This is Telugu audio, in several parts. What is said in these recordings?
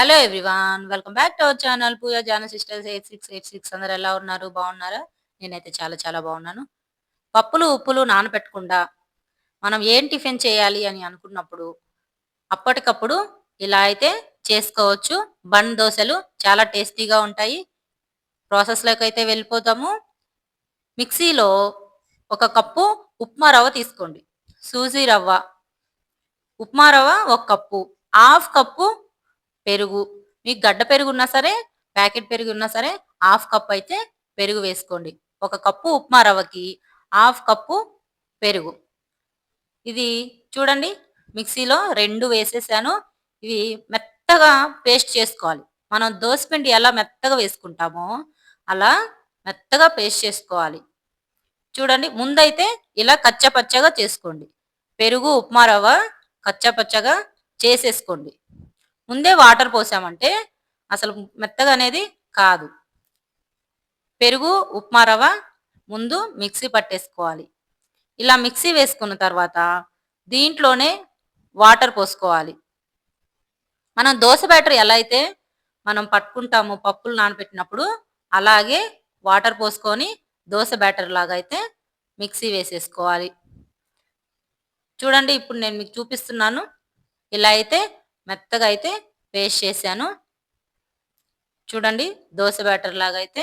Hello everyone welcome back to our channel Pooja Jana sisters eight six eight six అందరు ఎలా ఉన్నారు? బాగున్నారా? నేనైతే చాలా చాలా బాగున్నాను. పప్పులు ఉప్పులు నానబెట్టకుండా మనం ఏం టిఫిన్ చేయాలి అని అనుకున్నప్పుడు అప్పటికప్పుడు ఇలా అయితే చేసుకోవచ్చు. బన్ దోశలు చాలా టేస్టీగా ఉంటాయి. ప్రాసెస్లోకి అయితే వెళ్ళిపోతాము. మిక్సీలో ఒక కప్పు ఉప్మా రవ్వ తీసుకోండి. సూజీ రవ్వ. ఉప్మా రవ్వ ఒక కప్పు. హాఫ్ కప్పు పెరుగు. మీకు గడ్డ పెరుగు ఉన్నా సరే ప్యాకెట్ పెరుగు ఉన్నా సరే హాఫ్ కప్ అయితే పెరుగు వేసుకోండి. ఒక కప్పు ఉప్మా రవ్వకి హాఫ్ కప్పు పెరుగు. ఇది చూడండి మిక్సీలో రెండు వేసేసాను. ఇవి మెత్తగా పేస్ట్ చేసుకోవాలి. మనం దోసపిండి ఎలా మెత్తగా వేసుకుంటామో అలా మెత్తగా పేస్ట్ చేసుకోవాలి. చూడండి ముందైతే ఇలా కచ్చపచ్చగా చేసుకోండి. పెరుగు ఉప్మా రవ్వ కచ్చపచ్చగా చేసేసుకోండి. ముందే వాటర్ పోసామంటే అసలు మెత్తగా అనేది కాదు. పెరుగు ఉప్మా రవ్వ ముందు మిక్సీ పట్టేసుకోవాలి. ఇలా మిక్సీ వేసుకున్న తర్వాత దీంట్లోనే వాటర్ పోసుకోవాలి. మనం దోశ బ్యాటర్ ఎలా అయితే మనం పట్టుకుంటాము పప్పులు నానబెట్టినప్పుడు అలాగే వాటర్ పోసుకొని దోశ బ్యాటర్ లాగా అయితే మిక్సీ వేసేసుకోవాలి. చూడండి ఇప్పుడు నేను మీకు చూపిస్తున్నాను. ఇలా అయితే మెత్తగా అయితే పేస్ట్ చేశాను. చూడండి దోశ బ్యాటర్ లాగా అయితే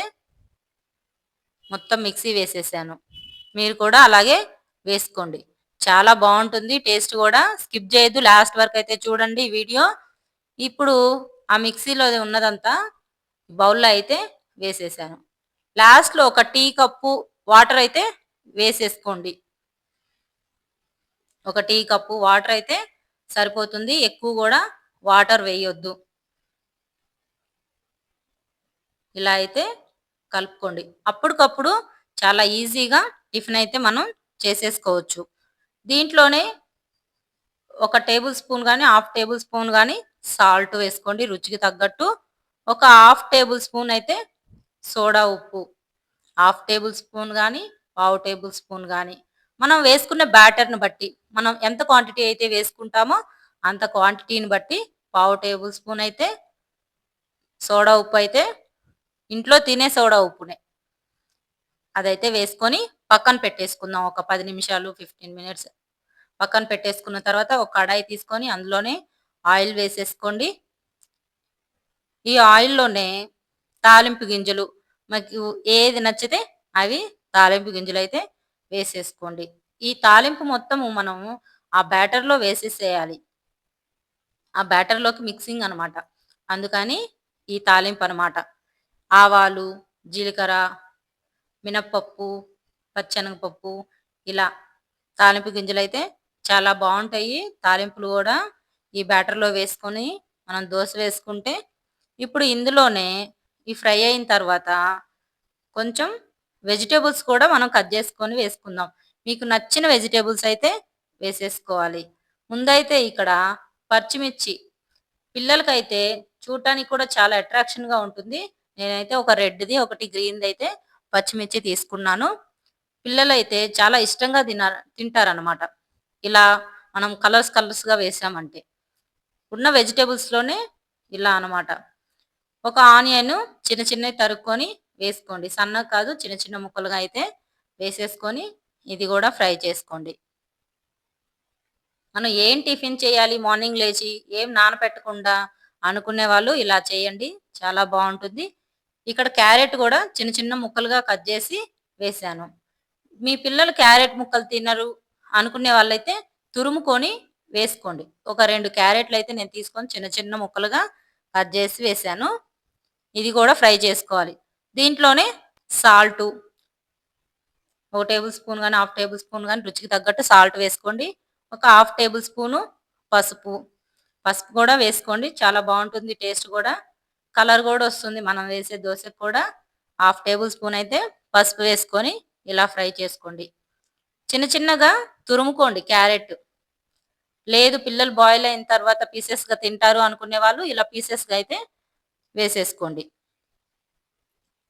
మొత్తం మిక్సీ వేసేసాను. మీరు కూడా అలాగే వేసుకోండి. చాలా బాగుంటుంది టేస్ట్ కూడా. స్కిప్ చేయొద్దు లాస్ట్ వరకు అయితే చూడండి వీడియో. ఇప్పుడు ఆ మిక్సీలో ఉన్నదంతా బౌల్లో అయితే వేసేసాను. లాస్ట్లో ఒక టీ కప్పు వాటర్ అయితే వేసేసుకోండి. ఒక టీ కప్పు వాటర్ అయితే సరిపోతుంది ఎక్కువ కూడా వాటర్ వేయొద్దు. ఇలా అయితే కలుపుకోండి. అప్పటికప్పుడు చాలా ఈజీగా టిఫిన్ అయితే మనం చేసేసుకోవచ్చు. దీంట్లోనే ఒక టేబుల్ స్పూన్ కానీ హాఫ్ టేబుల్ స్పూన్ కానీ సాల్ట్ వేసుకోండి రుచికి తగ్గట్టు. ఒక హాఫ్ టేబుల్ స్పూన్ అయితే సోడా ఉప్పు. హాఫ్ టేబుల్ స్పూన్ కానీ పావు టేబుల్ స్పూన్ కానీ మనం వేసుకునే బ్యాటర్ని బట్టి మనం ఎంత క్వాంటిటీ అయితే వేసుకుంటామో అంత క్వాంటిటీని బట్టి పావు టేబుల్ స్పూన్ అయితే సోడా ఉప్పు అయితే ఇంట్లో తినే సోడా ఉప్పునే. అదైతే వేసుకొని పక్కన పెట్టేసుకుందాం ఒక పది నిమిషాలు ఫిఫ్టీన్ మినిట్స్. పక్కన పెట్టేసుకున్న తర్వాత ఒక కడాయి తీసుకొని అందులోనే ఆయిల్ వేసేసుకోండి. ఈ ఆయిల్లోనే తాలింపు గింజలు మీకు ఏది నచ్చితే అవి తాలింపు గింజలు అయితే వేసేసుకోండి. ఈ తాలింపు మొత్తము మనము ఆ బ్యాటర్లో వేసేసేయాలి. ఆ బ్యాటర్లోకి మిక్సింగ్ అనమాట అందుకని ఈ తాలింపు అనమాట ఆవాలు జీలకర్ర మినప్పప్పు పచ్చనగపప్పు ఇలా తాలింపు గింజలు అయితే చాలా బాగుంటాయి. తాలింపులు కూడా ఈ బ్యాటర్లో వేసుకొని మనం దోశ వేసుకుంటే ఇప్పుడు ఇందులోనే ఈ ఫ్రై అయిన తర్వాత కొంచెం వెజిటేబుల్స్ కూడా మనం కట్ చేసుకొని వేసుకుందాం. మీకు నచ్చిన వెజిటేబుల్స్ అయితే వేసేసుకోవాలి. ముందైతే ఇక్కడ పచ్చిమిర్చి పిల్లలకైతే చూడటానికి కూడా చాలా అట్రాక్షన్గా ఉంటుంది. నేనైతే ఒక రెడ్ది ఒకటి గ్రీన్ది అయితే పచ్చిమిర్చి తీసుకున్నాను. పిల్లలైతే చాలా ఇష్టంగా తిన తింటారనమాట ఇలా మనం కలర్స్ కలర్స్గా వేసామంటే. ఉన్న వెజిటేబుల్స్లోనే ఇలా అనమాట ఒక ఆనియన్ చిన్న చిన్నవి తరుక్కొని వేసుకోండి. సన్నగా కాదు చిన్న చిన్న ముక్కలుగా అయితే వేసేసుకొని ఇది కూడా ఫ్రై చేసుకోండి. మనం ఏం టిఫిన్ చేయాలి? మార్నింగ్ లేచి ఏం నానపెట్టకుండా అనుకునే వాళ్ళు ఇలా చేయండి. చాలా బాగుంటుంది. ఇక్కడ క్యారెట్ కూడా చిన్న చిన్న ముక్కలుగా కట్ చేసి వేసాను మీ పిల్లలు క్యారెట్ ముక్కలు తినరు అనుకునే వాళ్ళైతే తురుముకొని వేసుకోండి. ఒక రెండు క్యారెట్లు అయితే నేను తీసుకొని చిన్న చిన్న ముక్కలుగా కట్ చేసి వేసాను ఇది కూడా ఫ్రై చేసుకోవాలి. దీంట్లోనే సాల్టు ఒక టేబుల్ స్పూన్ కానీ హాఫ్ టేబుల్ స్పూన్ కానీ రుచికి తగ్గట్టు సాల్ట్ వేసుకోండి. ఒక హాఫ్ టేబుల్ స్పూను పసుపు. పసుపు కూడా వేసుకోండి చాలా బాగుంటుంది టేస్ట్ కూడా. కలర్ కూడా వస్తుంది మనం వేసే దోశకు కూడా. హాఫ్ టేబుల్ స్పూన్ అయితే పసుపు వేసుకొని ఇలా ఫ్రై చేసుకోండి. చిన్న చిన్నగా తురుముకోండి క్యారెట్. లేదు పిల్లలు బాయిల్ అయిన తర్వాత పీసెస్గా తింటారు అనుకునే వాళ్ళు ఇలా పీసెస్గా అయితే వేసేసుకోండి.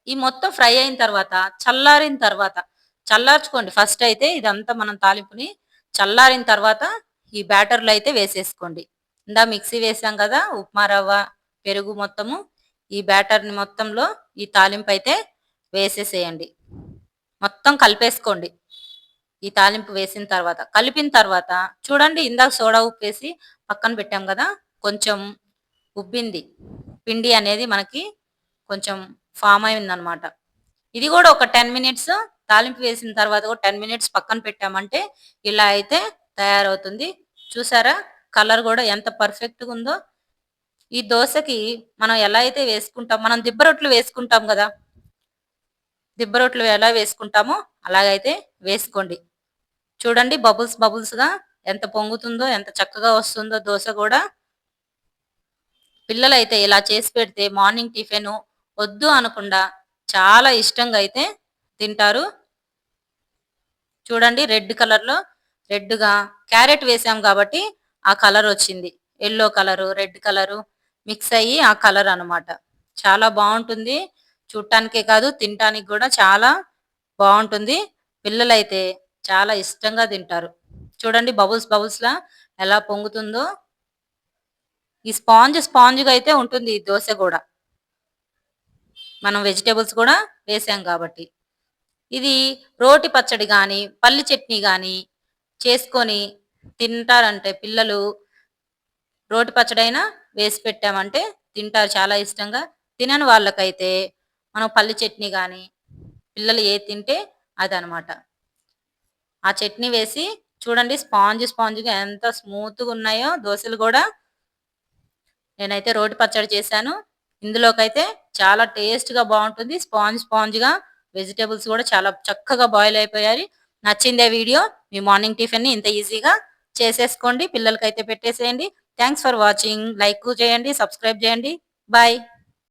ఈ మొత్తం ఫ్రై అయిన తర్వాత చల్లారిన తర్వాత చల్లార్చుకోండి. ఫస్ట్ అయితే ఇదంతా మనం తాలింపుని చల్లారిన తర్వాత ఈ బ్యాటర్లో అయితే వేసేసుకోండి. ఇందా మిక్సీ వేసాం కదా ఉప్మా రవ్వ పెరుగు మొత్తము ఈ బ్యాటర్ని మొత్తంలో ఈ తాలింపు అయితే వేసేసేయండి. మొత్తం కలిపేసుకోండి. ఈ తాలింపు వేసిన తర్వాత కలిపిన తర్వాత చూడండి ఇందాక సోడా ఉప్పు వేసి పక్కన పెట్టాం కదా కొంచెం ఉబ్బింది. పిండి అనేది మనకి కొంచెం ఫామ్ అయిందనమాట. ఇది కూడా ఒక టెన్ మినిట్స్ తాలింపు వేసిన తర్వాత కూడా టెన్ మినిట్స్ పక్కన పెట్టామంటే ఇలా అయితే తయారవుతుంది. చూసారా? కలర్ కూడా ఎంత పర్ఫెక్ట్గా ఉందో. ఈ దోశకి మనం ఎలా అయితే వేసుకుంటాం మనం దిబ్బ రొట్లు వేసుకుంటాం కదా. దిబ్బ రొట్లు ఎలా వేసుకుంటామో అలాగైతే వేసుకోండి. చూడండి బబుల్స్ బబుల్స్గా ఎంత పొంగుతుందో ఎంత చక్కగా వస్తుందో దోశ కూడా. పిల్లలైతే ఇలా చేసి పెడితే మార్నింగ్ టిఫిన్ వద్దు అనకుండా చాలా ఇష్టంగా అయితే తింటారు. చూడండి రెడ్ కలర్లో రెడ్గా క్యారెట్ వేసాం కాబట్టి ఆ కలర్ వచ్చింది. Yellow colour red colour mix అయ్యి ఆ కలర్ అనమాట చాలా బాగుంటుంది. చూడటానికే కాదు తినటానికి కూడా చాలా బాగుంటుంది. పిల్లలైతే చాలా ఇష్టంగా తింటారు. చూడండి బబుల్స్ బబుల్స్లా ఎలా పొంగుతుందో. ఈ స్పాంజ్ స్పాంజ్గా అయితే ఉంటుంది ఈ దోశ కూడా. మనం వెజిటేబుల్స్ కూడా వేసాం కాబట్టి. ఇది రోటి పచ్చడి కానీ పల్లి చట్నీ కానీ చేసుకొని తింటారంటే పిల్లలు రోటి పచ్చడైనా వేసి పెట్టామంటే తింటారు చాలా ఇష్టంగా. తినని వాళ్ళకైతే మనం పల్లి చట్నీ కానీ పిల్లలు ఏ తింటే అదనమాట. ఆ చట్నీ వేసి చూడండి స్పాంజ్ స్పాంజ్గా ఎంత స్మూత్గా ఉన్నాయో దోశలు కూడా. నేనైతే రోటి పచ్చడి చేశాను. ఇందులోకైతే చాలా టేస్ట్గా బాగుంటుంది. స్పాంజ్ స్పాంజ్గా వెజిటేబుల్స్ కూడా చాలా చక్కగా బాయిల్ అయిపోయాయి. నచ్చిందే వీడియో. మీ మార్నింగ్ టిఫిన్ని ఇంత ఈజీగా చేసేసుకోండి. పిల్లలకైతే పెట్టేసేయండి. థ్యాంక్స్ ఫర్ వాచింగ్ లైక్ చేయండి సబ్స్క్రైబ్ చేయండి. బాయ్